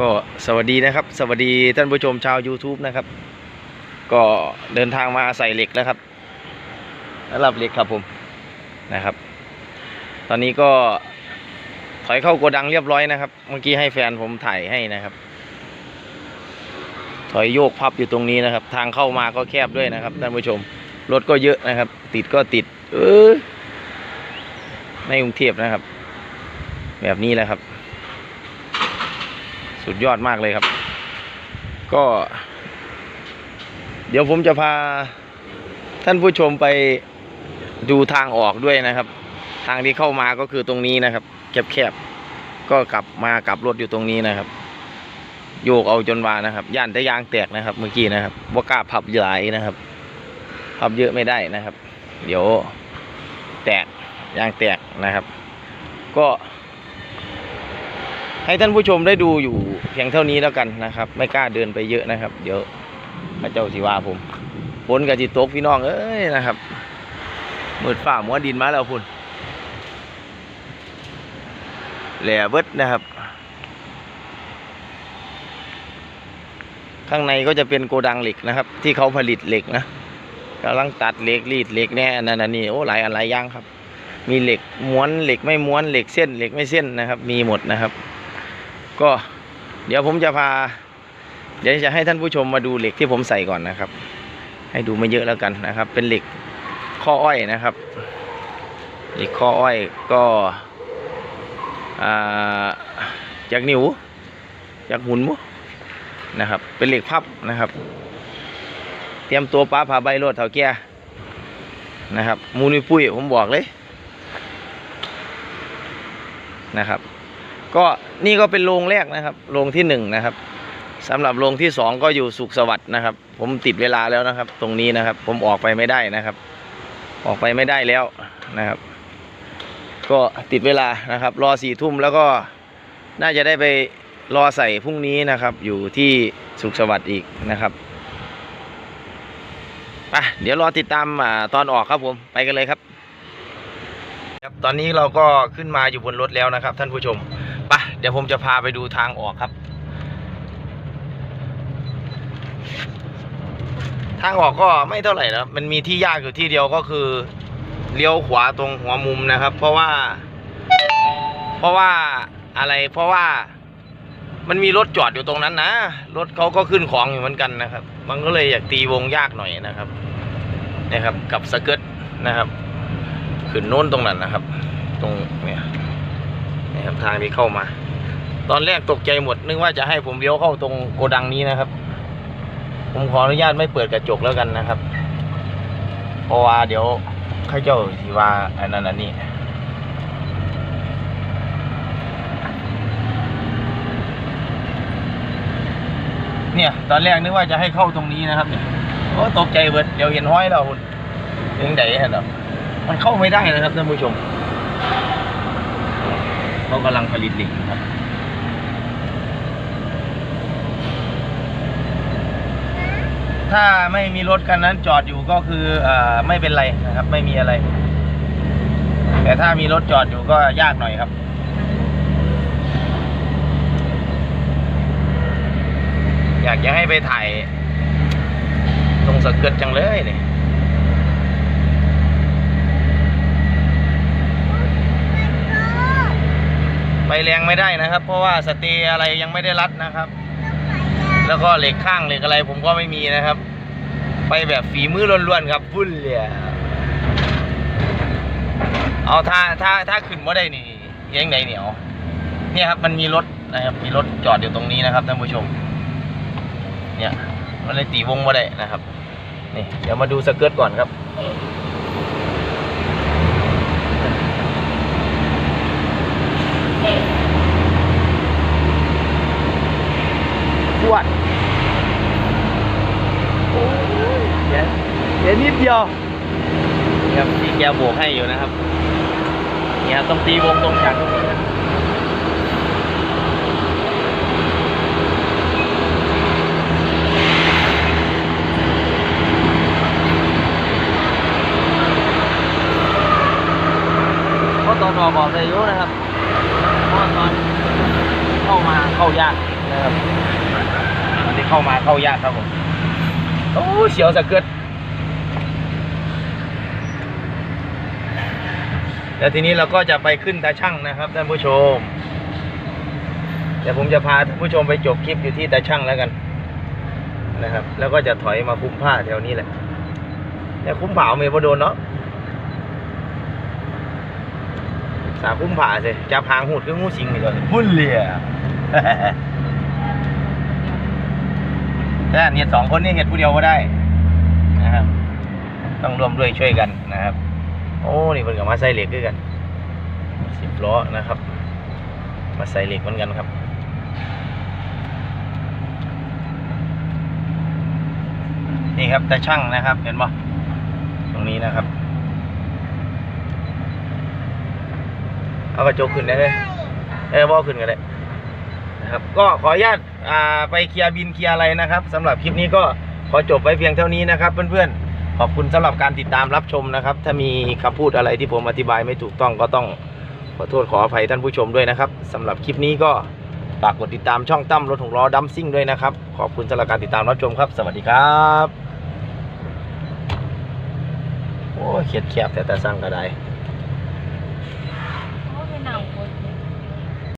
ก็สวัสดีนะครับ สวัสดีท่านผู้ชมชาว YouTube นะครับ ก็เดินทางมาใส่เหล็กแล้วครับรับเหล็กครับผมนะครับ ตอนนี้ก็ถอยเข้าโกดังเรียบร้อยนะครับ เมื่อกี้ให้แฟนผมถ่ายให้นะครับ ถอยโยกพับอยู่ตรงนี้นะครับ ทางเข้ามาก็แคบด้วยนะครับท่านผู้ชมรถก็เยอะนะครับ ติดก็ติด เออในกรุงเทพนะครับ แบบนี้แหละครับ สุดยอดมากเลยครับ ก็ เดี๋ยวผมจะพาท่านผู้ชมไปดูทางออกด้วยนะครับ ทางที่เข้ามาก็คือตรงนี้นะครับ แคบๆ ก็กลับมากลับรถอยู่ตรงนี้นะครับ โยกเอาจนวานะครับ ย่านแต่ยางแตกนะครับ เมื่อกี้นะครับว่ากล้าพับหลายนะครับ พับเยอะไม่ได้นะครับ เดี๋ยวแตกยางแตกนะครับ ก็ ให้ท่านผู้ชมได้ดูอยู่เพียงเท่านี้แล้วกันนะครับ ไม่กล้าเดินไปเยอะนะครับ เดี๋ยวพระเจ้าสิว่าผมฝนกับจิตตกพี่น้องเอ้ยนะครับมืดฝ่ามัวดินมาแล้วพุ่นแหล่เบิดนะครับ ข้างในก็จะเป็นโกดังเหล็กนะครับ ที่เขาผลิตเหล็กนะกำลังตัดเหล็กรีดเหล็กแน่นั่นนะนี่โอ้หลายอันหลายอย่างครับ มีเหล็กม้วนเหล็กไม่ม้วนเหล็กเส้นเหล็กไม่เส้นนะครับ มีหมดนะครับ ก็เดี๋ยวผมจะพา เดี๋ยวจะให้ท่านผู้ชมมาดูเหล็กที่ผมใส่ก่อนนะครับ ให้ดูไม่เยอะแล้วกันนะครับ เป็นเหล็กข้ออ้อยนะครับ เหล็กข้ออ้อยก็จากนิ้วจากหุ่นมุนะครับ เป็นเหล็กพับนะครับ เตรียมตัวป้าผ่าใบรถเถาแก่นะครับ มูนิปุ้ยผมบอกเลยนะครับ ก็นี่ก็เป็นโรงแรกนะครับโรงที่หนึ่งนะครับสำหรับโรงที่สองก็อยู่สุขสวัสดิ์นะครับ ผมติดเวลาแล้วนะครับ ตรงนี้นะครับ ผมออกไปไม่ได้นะครับ ออกไปไม่ได้แล้วนะครับ ก็ติดเวลานะครับ รอสี่ทุ่มแล้วก็น่าจะได้ไปรอใส่พรุ่งนี้นะครับ อยู่ที่สุขสวัสดิ์อีกนะครับไปเดี๋ยวรอติดตามอตอนออกครับผมไปกันเลยครับ ครับตอนนี้เราก็ขึ้นมาอยู่บนรถแล้วนะครับ ท่านผู้ชม เดี๋ยวผมจะพาไปดูทางออกครับ ทางออกก็ไม่เท่าไหร่นะมันมีที่ยากอยู่ที่เดียวก็คือเลี้ยวขวาตรงหัวมุมนะครับ เพราะว่า เพราะว่าอะไรเพราะว่ามันมีรถจอดอยู่ตรงนั้นนะ รถเขาก็ขึ้นของอยู่เหมือนกันนะครับ มันก็เลยอยากตีวงยากหน่อยนะครับนะครับ กับสเกิร์ตนะครับขึ้นโน้นตรงนั้นนะครับ ตรงเนี่ยนี่ครับทางที่เข้ามา ตอนแรกตกใจหมด นึกว่าจะให้ผมเลี้ยวเข้าตรงโกดังนี้นะครับ ผมขออนุญาตไม่เปิดกระจกแล้วกันนะครับ เพราะว่าเดี๋ยวข้าเจ้าทีว่าอันนั้นอันนี้เนี่ย ตอนแรกนึกว่าจะให้เข้าตรงนี้นะครับเนี่ยโอ้ตกใจเบิดเดี๋ยวเห็นห้อยแล้วคุณยังไงเห็นหรอมันเข้าไม่ได้นะครับท่านผู้ชมเขากำลังผลิตเหล็กครับ ถ้าไม่มีรถคันนั้นจอดอยู่ก็คืออ่ไม่เป็นไรนะครับ ไม่มีอะไร แต่ถ้ามีรถจอดอยู่ก็ยากหน่อยครับอยากจะให้ไปถ่าย ตรงสะเก็ดจังเลยเนี่ยไปแรงไม่ได้นะครับ เพราะว่าสตย์อะไรยังไม่ได้รัดนะครับ แล้วก็เหล็กข้างเหล็กอะไร ผมก็ไม่มีนะครับ ไปแบบฝีมือล้วนๆครับพุ่นเลยเอาถ้าถ้าถ้าขึ้นมาได้นี่ยังไงเหนียวเนี่ยครับมันมีรถนะครับ มีรถจอดอยู่ตรงนี้นะครับท่านผู้ชม เนี่ยมันเลยตีวงมาได้นะครับ นี่เดี๋ยวมาดูสเกิร์ตก่อนครับ ขวดโอ้ยเดี๋ยวเดียวนี่ครับที่แกโบกให้อยู่นะครับเนี่ยครับต้องตีวงตรงจากตรงนี้นะเพราะตอนออกบอกได้อยุนะครับเพราะตอนเข้ามาเข้ายากนะครับมันที่เข้ามาเข้ายากครับผมโอ้เสียวสะเกิด แล้วทีนี้เราก็จะไปขึ้นตาช่างนะครับท่านผู้ชม เดี๋ยวผมจะพาท่านผู้ชมไปจบคลิปอยู่ที่ตาช่างแล้วกันนะครับ แล้วก็จะถอยมาคุ้มผ้าแถวนี้แหละแต่คุ้มผ้าเอาเมย์พอโดนเนาะสาคุ้มผ้าสิจับหางหูดคืองูสิงนี่ก่อนพุ่นเลียแต่เนี่ยสองคนนี่เห็ดผู้เดียวก็ได้นะครับ ต้องร่วมด้วยช่วยกันนะครับ โอ้นี่เพิ่นกับมาใส่เหล็กด้วยกันสิบล้อนะครับ มาใส่เหล็กเหมือนกันครับนี่ครับแต่ช่างนะครับเห็นปะตรงนี้นะครับ เอากระจกขึ้นได้เลยเออบ่ขึ้นกันเลยนะครับก็ขออนุญาตไปเคลียร์บินเคลียร์อะไรนะครับสำหรับคลิปนี้ก็ขอจบไว้เพียงเท่านี้นะครับ เพื่อนๆ ขอบคุณสำหรับการติดตามรับชมนะครับ ถ้ามีคำพูดอะไรที่ผมอธิบายไม่ถูกต้องก็ต้องขอโทษขออภัยท่านผู้ชมด้วยนะครับสำหรับคลิปนี้ก็ฝากกดติดตามช่องตั้มรถหกล้อดัมซิ่งด้วยนะครับ ขอบคุณสำหรับการติดตามรับชมครับ สวัสดีครับโอ้เขียดแคบแต่แต่สร้างก็ได้